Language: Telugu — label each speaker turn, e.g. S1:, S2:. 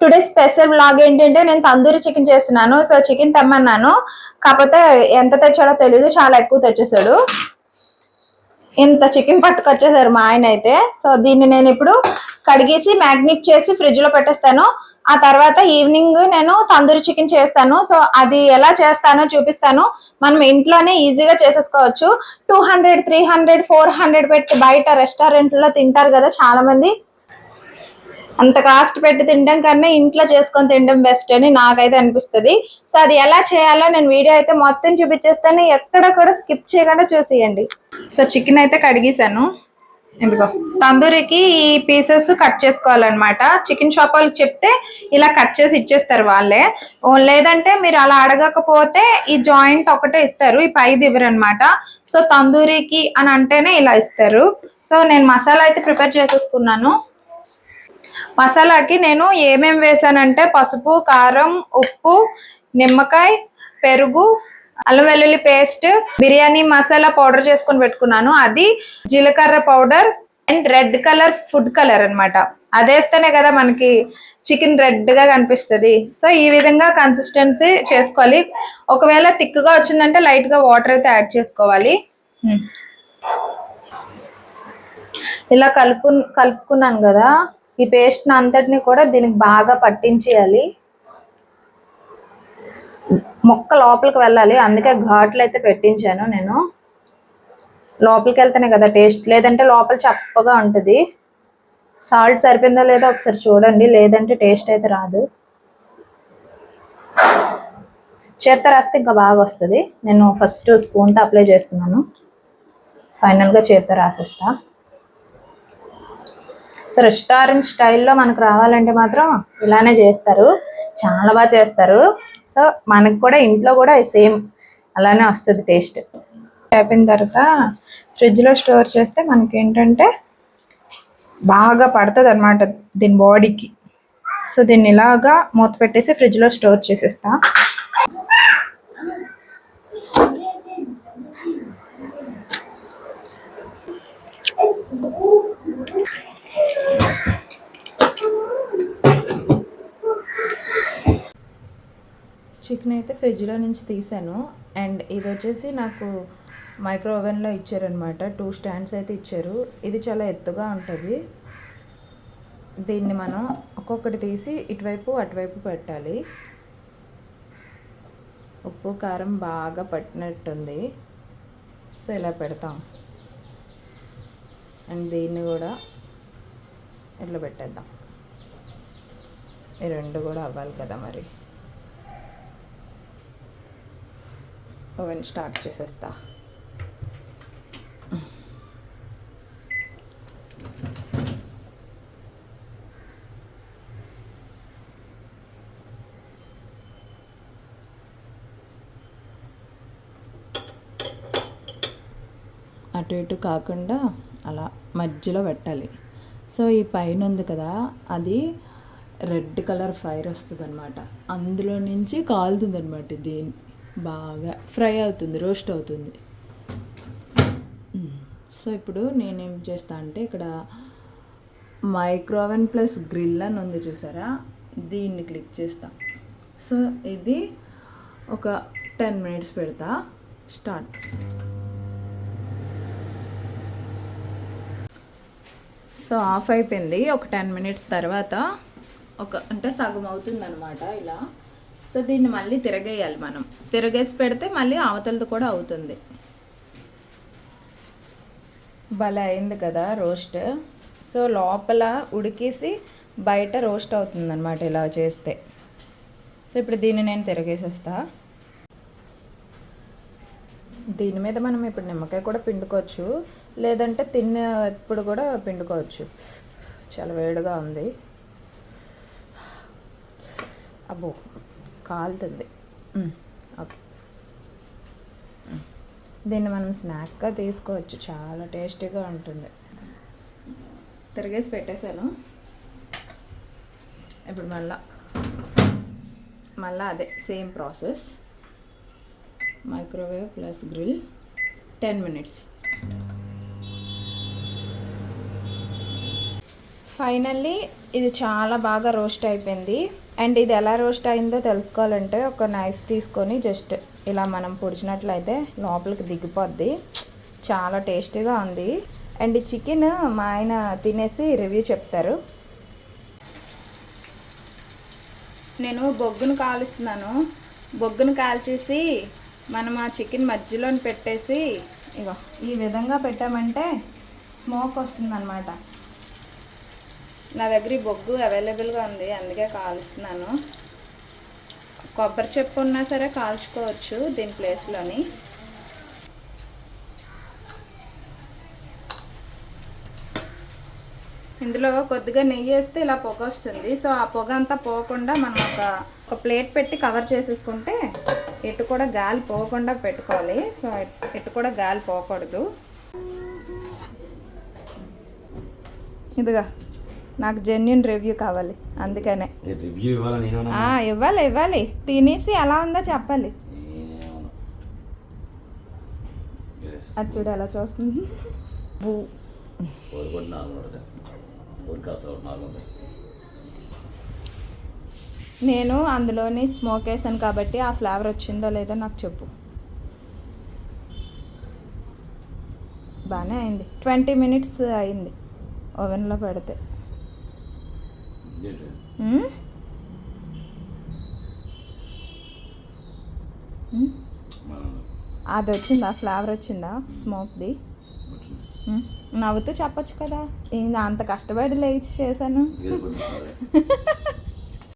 S1: టుడే స్పెషల్ బ్లాగ్ ఏంటంటే నేను తందూరి చికెన్ చేస్తున్నాను. సో చికెన్ తెమ్మన్నాను. కాకపోతే ఎంత తెచ్చాడో తెలీదు. చాలా ఎక్కువ తెచ్చేసాడు ఇంత చికెన్ పట్టుకొచ్చేసారు మా ఆయన అయితే. సో దీన్ని నేను ఇప్పుడు కడిగేసి మ్యాగ్నెట్ చేసి ఫ్రిడ్జ్లో పెట్టేస్తాను. ఆ తర్వాత ఈవినింగ్ నేను తందూరి చికెన్ చేస్తాను. సో అది ఎలా చేస్తానో చూపిస్తాను. మనం ఇంట్లోనే ఈజీగా చేసేసుకోవచ్చు. Two hundred three hundred four hundred పెట్టి బయట రెస్టారెంట్లో తింటారు కదా చాలా మంది అంత కాస్ట్ పెట్టి తినడం కన్నా ఇంట్లో చేసుకొని తినడం బెస్ట్ అని నాకైతే అనిపిస్తుంది. సో అది ఎలా చేయాలో నేను వీడియో అయితే మొత్తం చూపించేస్తాను. ఎక్కడ కూడా స్కిప్ చేయకుండా చూసేయండి. సో చికెన్ అయితే కడిగేసాను ఎందుకో తందూరికి ఈ పీసెస్ కట్ చేసుకోవాలన్నమాట. చికెన్ షాప్ వాళ్ళకి చెప్తే ఇలా కట్ చేసి ఇచ్చేస్తారు వాళ్ళే. ఓ లేదంటే మీరు అలా అడగకపోతే ఈ జాయింట్ ఒకటే ఇస్తారు. ఈ పైది ఇవ్వరు అనమాట సో తందూరికి అని అంటేనే ఇలా ఇస్తారు. సో నేను మసాలా అయితే ప్రిపేర్ చేసేసుకున్నాను. మసాలాకి నేను ఏమేం వేసానంటే పసుపు కారం ఉప్పు నిమ్మకాయ పెరుగు అల్లం వెల్లుల్లి పేస్ట్ బిర్యానీ మసాలా పౌడర్ చేసుకొని పెట్టుకున్నాను. అది జీలకర్ర powder and red colour food colour అన్నమాట. అదేస్తేనే కదా మనకి చికెన్ రెడ్గా కనిపిస్తుంది. సో ఈ విధంగా కన్సిస్టెన్సీ చేసుకోవాలి. ఒకవేళ థిక్గా వచ్చిందంటే లైట్గా వాటర్ అయితే యాడ్ చేసుకోవాలి. ఇలా కలుపు కలుపుకున్నాను కదా. ఈ పేస్ట్ అంతటిని కూడా దీనికి బాగా పట్టించేయాలి. మొక్క లోపలికి వెళ్ళాలి. అందుకే ఘాట్లు అయితే పెట్టించాను నేను. లోపలికి వెళ్తేనే కదా టేస్ట్ లేదంటే లోపల చప్పగా ఉంటుంది. సాల్ట్ సరిపోయిందో లేదో ఒకసారి చూడండి. లేదంటే టేస్ట్ అయితే రాదు. చేత్త రాస్తే ఇంకా బాగా వస్తుంది. నేను ఫస్ట్ స్పూన్తో అప్లై చేస్తున్నాను. ఫైనల్గా చేత్త రాసేస్తాను సో రెస్టారెంట్ స్టైల్లో మనకు రావాలంటే మాత్రం ఇలానే చేస్తారు. చాలా బాగా చేస్తారు. సో మనకు కూడా ఇంట్లో కూడా సేమ్ అలానే వస్తుంది టేస్ట్. అయిపోయిన తర్వాత ఫ్రిడ్జ్లో స్టోర్ చేస్తే మనకి ఏంటంటే బాగా పడుతుంది అనమాట దీని బాడీకి. సో దీన్ని ఇలాగా మూత పెట్టేసి ఫ్రిడ్జ్లో స్టోర్ చేసేస్తా. చికెన్ అయితే ఫ్రిడ్జ్లో నుంచి తీసాను. అండ్ ఇది వచ్చేసి నాకు మైక్రో ఓవెన్లో ఇచ్చారనమాట టూ స్టాండ్స్ అయితే ఇచ్చారు. ఇది చాలా ఎత్తుగా ఉంటుంది. దీన్ని మనం ఒక్కొక్కటి తీసి ఇటువైపు అటువైపు పెట్టాలి. ఉప్పు కారం బాగా పట్టినట్టుంది. సో ఇలా పెడతాం. అండ్ దీన్ని కూడా ఇట్లా పెట్టేద్దాం. ఈ రెండు కూడా అవ్వాలి కదా మరి. ఓవెన్ స్టార్ట్ చేసేస్తా అటు ఇటు కాకుండా అలా మధ్యలో పెట్టాలి. సో ఈ పైన ఉంది కదా అది రెడ్ కలర్ ఫైర్ వస్తుంది అనమాట అందులో నుంచి కాలుతుంది అనమాట దీని బాగా ఫ్రై అవుతుంది రోస్ట్ అవుతుంది. సో ఇప్పుడు నేనేం చేస్తా అంటే ఇక్కడ మైక్రోవెన్ ప్లస్ గ్రిల్ అని ఉంది చూసారా? దీన్ని క్లిక్ చేస్తా. సో ఇది ఒక టెన్ మినిట్స్ పెడతా. స్టార్ట్. సో ఆఫ్ అయిపోయింది. ఒక టెన్ మినిట్స్ తర్వాత ఒక అంటే సగం అవుతుంది అనమాట ఇలా. సో దీన్ని మళ్ళీ తిరగేయాలి మనం. తిరగేసి పెడితే మళ్ళీ అవతలది కూడా అవుతుంది. భలే అయింది కదా రోస్ట్. సో లోపల ఉడికేసి బయట రోస్ట్ అవుతుంది అనమాట ఇలా చేస్తే. సో ఇప్పుడు దీన్ని నేను తిరగేసేస్తా. దీని మీద మనం ఇప్పుడు నిమ్మకాయ కూడా పిండుకోవచ్చు. లేదంటే తిన్నప్పుడు కూడా పిండుకోవచ్చు. చాలా వేడిగా ఉంది. అబ్బో. కాలుతుంది. ఓకే. దీన్ని మనం స్నాక్గా తీసుకోవచ్చు. చాలా టేస్టీగా ఉంటుంది. తిరిగేసి పెట్టేశాను. ఇప్పుడు మళ్ళా మళ్ళా అదే same process. Microwave plus grill. Ten minutes. Finally ఇది చాలా బాగా రోస్ట్ అయిపోయింది. అండ్ ఇది ఎలా రోస్ట్ అయిందో తెలుసుకోవాలంటే ఒక నైఫ్ తీసుకొని జస్ట్ ఇలా మనం పొడిచినట్లయితే లోపలికి దిగిపోద్ది. చాలా టేస్టీగా ఉంది. అండ్ ఈ చికెన్ మా ఆయన తినేసి రివ్యూ చెప్తారు. నేను బొగ్గును కాలుస్తున్నాను. బొగ్గును కాల్చేసి మనం ఆ చికెన్ మధ్యలో పెట్టేసి ఇగో ఈ విధంగా పెట్టామంటే స్మోక్ వస్తుందన్నమాట. నా దగ్గర ఈ బొగ్గు అవైలబుల్గా ఉంది అందుకే కాలుస్తున్నాను. కొబ్బరి చెప్పు ఉన్నా సరే కాల్చుకోవచ్చు దీని ప్లేస్లోని. ఇందులో కొద్దిగా నెయ్యి వేస్తే ఇలా పొగ వస్తుంది. సో ఆ పొగ అంతా పోకుండా మనం ఒక ఒక ప్లేట్ పెట్టి కవర్ చేసేసుకుంటే ఎటు కూడా గాలి పోకుండా పెట్టుకోవాలి. సో ఎటు కూడా గాలి పోకూడదు. ఇదిగా. నాకు జెన్యున్ రివ్యూ కావాలి అందుకనే.
S2: రివ్యూ ఇవ్వాలా
S1: ఇవ్వాలి ఇవ్వాలి. తినేసి ఎలా ఉందో చెప్పాలి. అది చూడు ఎలా చూస్తుంది. నేను అందులోని స్మోక్ వేసాను కాబట్టి ఆ ఫ్లేవర్ వచ్చిందో లేదో నాకు చెప్పు. బాగానే అయింది. ట్వంటీ మినిట్స్ అయింది. ఓవెన్లో పెడితే. అది వచ్చిందా? ఫ్లేవర్ వచ్చిందా. స్మోక్ది? నవ్వుతూ చెప్పొచ్చు కదా. అంత కష్టపడి లేచి చేశాను.